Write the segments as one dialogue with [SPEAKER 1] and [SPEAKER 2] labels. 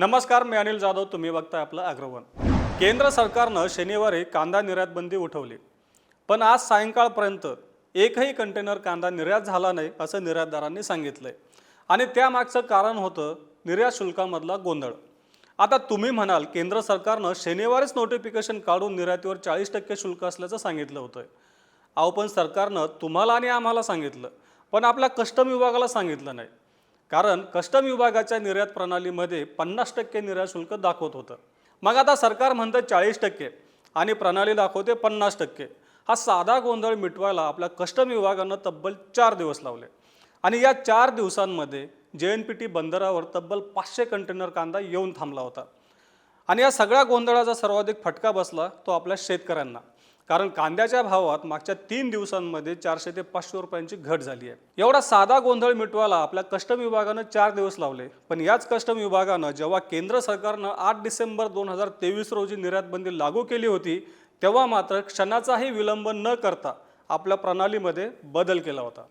[SPEAKER 1] नमस्कार मी अनिल जाधव. तुम्ही बघताय आपलं अग्रवन. केंद्र सरकारनं शनिवारी कांदा निर्यात बंदी उठवली. पण आज सायंकाळपर्यंत एकही कंटेनर कांदा निर्यात झाला नाही असं निर्यातदारांनी सांगितलंय. आणि त्यामागचं कारण होतं निर्यात शुल्कामधला गोंधळ. आता तुम्ही म्हणाल केंद्र सरकारनं शनिवारीच नोटिफिकेशन काढून निर्यातीवर चाळीस टक्के शुल्क असल्याचं सांगितलं होतं. अहो पण सरकारनं तुम्हाला आणि आम्हाला सांगितलं. पण आपल्या कस्टम विभागाला सांगितलं नाही. कारण कस्टम विभागाच्या निर्यात प्रणालीमध्ये पन्नास टक्के निर्यात शुल्क दाखवत होतं. मग आता सरकार म्हणतं चाळीस टक्के आणि प्रणाली दाखवते पन्नास टक्के. हा साधा गोंधळ मिटवायला आपल्या कस्टम विभागानं तब्बल चार दिवस लावले. आणि या चार दिवसांमध्ये जे एन पी टी बंदरावर तब्बल पाचशे कंटेनर कांदा येऊन थांबला होता. आणि या सगळ्या गोंधळाचा सर्वाधिक फटका बसला तो आपल्या शेतकऱ्यांना. कारण कांद्याच्या भावात मागच्या तीन दिवसांमध्ये चारशे ते पाचशे रुपयांची घट झाली आहे. एवढा साधा गोंधळ मिटवायला आपल्या कस्टम विभागानं चार दिवस लावले. पण याच कस्टम विभागानं जेव्हा केंद्र सरकारनं आठ डिसेंबर दोन हजार तेवीस रोजी निर्यातबंदी लागू केली होती तेव्हा मात्र क्षणाचाही विलंब न करता आपल्या प्रणालीमध्ये बदल केला होता.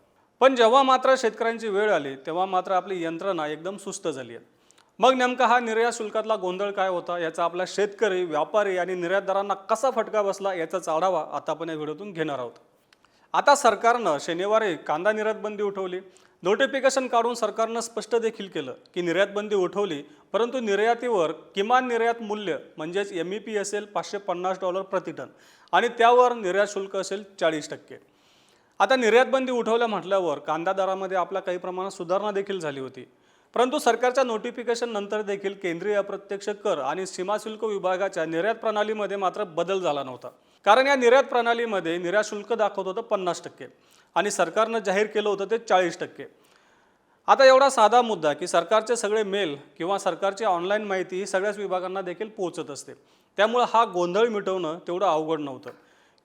[SPEAKER 1] पण जेव्हा मात्र शेतकऱ्यांची वेळ आली तेव्हा मात्र आपली यंत्रणा एकदम सुस्त झाली आहे. मग नेमका हा निर्यात शुल्कातला गोंधळ काय होता? याचा आपला शेतकरी व्यापारी आणि निर्यातदारांना कसा फटका बसला याचाच आढावा आता आपण या व्हिडिओतून घेणार आहोत. आता सरकारनं शनिवारी कांदा निर्यातबंदी उठवली. नोटिफिकेशन काढून सरकारनं स्पष्ट देखील केलं की निर्यातबंदी उठवली परंतु निर्यातीवर किमान निर्यात मूल्य म्हणजेच एम ई पी असेल पाचशे पन्नास डॉलर प्रति टन आणि त्यावर निर्यात शुल्क असेल चाळीस टक्के. आता निर्यातबंदी उठवल्या म्हटल्यावर कांदा दरामध्ये आपल्या काही प्रमाणात सुधारणा देखील झाली होती. परंतु सरकारच्या नोटिफिकेशन नंतर देखील केंद्रीय अप्रत्यक्ष कर आणि सीमाशुल्क विभागाच्या निर्यात प्रणालीमध्ये मात्र बदल झाला नव्हता. कारण या निर्यात प्रणालीमध्ये निर्यात शुल्क दाखवत होतं पन्नास टक्के आणि सरकारनं जाहीर केलं होतं ते चाळीस टक्के. आता एवढा साधा मुद्दा की सरकारचे सगळे मेल किंवा सरकारची ऑनलाईन माहिती ही सगळ्याच विभागांना देखील पोहोचत असते. त्यामुळं हा गोंधळ मिटवणं तेवढं अवघड नव्हतं.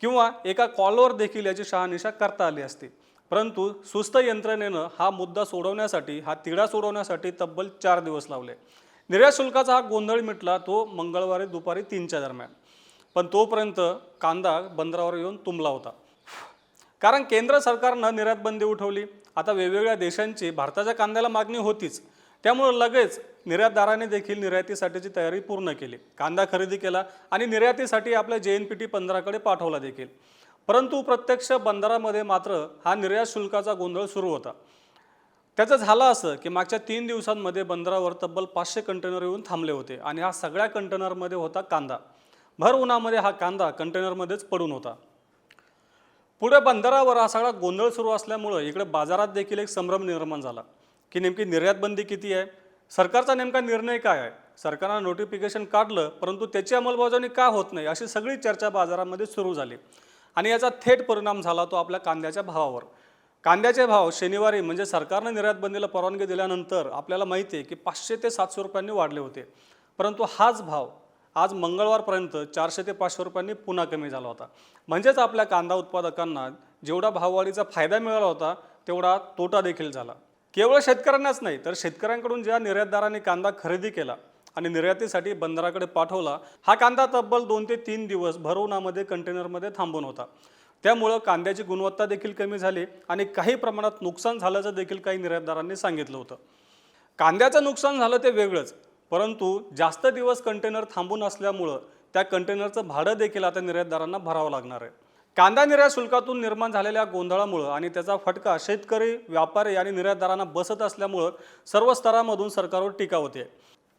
[SPEAKER 1] किंवा एका कॉलवर देखील याची शहानिशा करता आली असती. परंतु सुस्त यंत्रणेनं हा मुद्दा सोडवण्यासाठी हा तिढा सोडवण्यासाठी तब्बल चार दिवस लावले. निर्यात शुल्काचा हा गोंधळ मिटला तो मंगळवारी दुपारी तीनच्या दरम्यान. पण तोपर्यंत कांदा बंदरावर येऊन तुंबला होता. कारण केंद्र सरकारनं निर्यात बंदी उठवली. आता वेगवेगळ्या देशांची भारताच्या कांद्याला मागणी होतीच. त्यामुळं लगेच निर्यातदाराने देखील निर्यातीसाठीची तयारी पूर्ण केली. कांदा खरेदी केला आणि निर्यातीसाठी आपल्या जे एन पी टी पंधराकडे पाठवला देखील. परंतु प्रत्यक्ष बंदरामध्ये मात्र हा निर्यात शुल्काचा गोंधळ सुरू होता. त्याचं झालं असं की मागच्या तीन दिवसांमध्ये बंदरावर तब्बल पाचशे कंटेनर येऊन थांबले होते आणि हा सगळ्या कंटेनरमध्ये होता कांदा. भर उन्हामध्ये हा कांदा कंटेनरमध्येच पडून होता. पुढे बंदरावर हा सगळा गोंधळ सुरू असल्यामुळं इकडे बाजारात देखील एक संभ्रम निर्माण झाला की नेमकी निर्यातबंदी किती आहे? सरकारचा नेमका निर्णय काय आहे? सरकारनं नोटिफिकेशन काढलं परंतु त्याची अंमलबजावणी का होत नाही अशी सगळी चर्चा बाजारामध्ये सुरू झाली. आणि याचा थेट परिणाम झाला तो आपल्या कांद्याच्या भावावर. कांद्याचे भाव शनिवारी म्हणजे सरकारने निर्यात बंदीला परवानगी दिल्यानंतर आपल्याला माहिती आहे की पाचशे ते सातशे रुपयांनी वाढले होते. परंतु हाच भाव आज मंगळवारपर्यंत चारशे ते पाचशे रुपयांनी पुन्हा कमी झाला होता. म्हणजेच आपल्या कांदा उत्पादकांना जेवढा भाववाढीचा फायदा मिळाला होता तेवढा तोटा देखील झाला. केवळ शेतकऱ्यांनाच नाही तर शेतकऱ्यांकडून ज्या निर्यातदारांनी कांदा खरेदी केला आणि निर्यातीसाठी बंदराकडे पाठवला हा कांदा तब्बल दोन ते तीन दिवस भरवणामध्ये कंटेनरमध्ये थांबून होता. त्यामुळं कांद्याची गुणवत्ता देखील कमी झाली आणि काही प्रमाणात नुकसान झाल्याचं देखील काही निर्यातदारांनी सांगितलं होतं. कांद्याचं नुकसान झालं ते वेगळंच परंतु जास्त दिवस कंटेनर थांबून असल्यामुळं त्या कंटेनरचं भाडं देखील आता निर्यातदारांना भरावं लागणार आहे. कांदा निर्यात शुल्कातून निर्माण झालेल्या गोंधळामुळं आणि त्याचा फटका शेतकरी व्यापारी आणि निर्यातदारांना बसत असल्यामुळं सर्व स्तरामधून सरकारवर टीका होते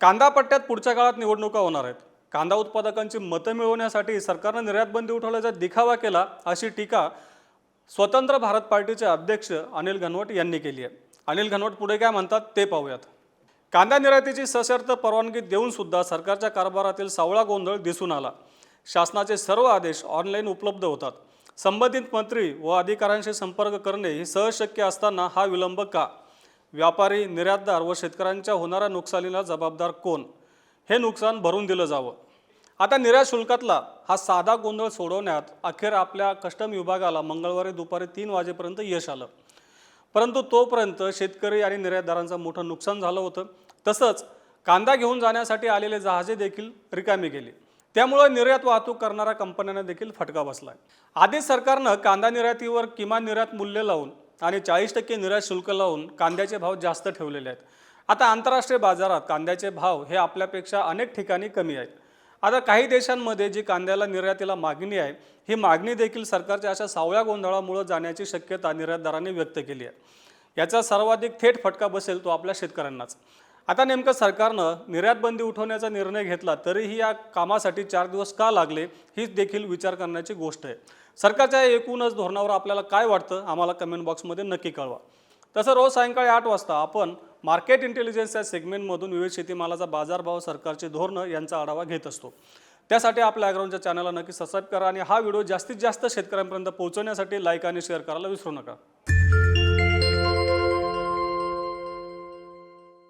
[SPEAKER 1] कांदा पट्ट्यात पुढच्या काळात निवडणुका होणार आहेत. कांदा उत्पादकांची मतं मिळवण्यासाठी सरकारनं निर्यात बंदी उठवल्याचा दिखावा केला अशी टीका स्वतंत्र भारत पार्टीचे अध्यक्ष अनिल घनवट यांनी केली आहे. अनिल घनवट पुढे काय म्हणतात ते पाहूयात. कांदा निर्यातीची सशर्त परवानगी देऊन सुद्धा सरकारच्या कारभारातील सावळा गोंधळ दिसून आला. शासनाचे सर्व आदेश ऑनलाईन उपलब्ध होतात. संबंधित मंत्री व अधिकाऱ्यांशी संपर्क करणे हे सहज शक्य असताना हा विलंब का? व्यापारी निर्यातदार व शेतकऱ्यांच्या होणाऱ्या नुकसानीला जबाबदार कोण? हे नुकसान भरून दिलं जावं. आता निर्यात शुल्कातला हा साधा गोंधळ सोडवण्यात अखेर आपल्या कस्टम विभागाला मंगळवारी दुपारी तीन वाजेपर्यंत यश आलं. परंतु तोपर्यंत शेतकरी आणि निर्यातदारांचं मोठं नुकसान झालं होतं. तसंच कांदा घेऊन जाण्यासाठी आलेले जहाजे देखील रिकामी गेली. त्यामुळे निर्यात वाहतूक करणाऱ्या कंपन्यांना देखील फटका बसलाय. आधीच सरकारनं कांदा निर्यातीवर किमान निर्यात मूल्य लावून आणि चाळीस टक्के निर्यात शुल्क लावून कांद्याचे भाव जास्त ठेवलेले आहेत. आता आंतरराष्ट्रीय बाजारात कांद्याचे भाव हे आपल्यापेक्षा अनेक ठिकाणी कमी आहेत. आता काही देशांमध्ये जी कांद्याला निर्यातीला मागणी आहे ही मागणी देखील सरकारच्या अशा सावळ्या गोंधळामुळे जाण्याची शक्यता निर्यातदारांनी व्यक्त केली आहे. याचा सर्वाधिक थेट फटका बसेल तो आपल्या शेतकऱ्यांनाच. आता नेमकं सरकारनं निर्यात बंदी उठवण्याचा निर्णय घेतला तरीही या कामासाठी चार दिवस का लागले हीच देखील विचार करण्याची गोष्ट आहे. सरकारच्या एकूणच धोरणावर आपल्याला काय वाटतं आम्हाला कमेंट बॉक्समध्ये नक्की कळवा. तसं रोज सायंकाळी आठ वाजता आपण मार्केट इंटेलिजन्स या सेगमेंटमधून विविध शेतीमालाचा बाजारभाव सरकारचे धोरणं यांचा आढावा घेत असतो. त्यासाठी आपल्या अॅग्राऊंडच्या चॅनलला नक्की सबस्क्राईब करा आणि हा व्हिडिओ जास्तीत जास्त शेतकऱ्यांपर्यंत पोहोचवण्यासाठी लाईक आणि शेअर करायला विसरू नका.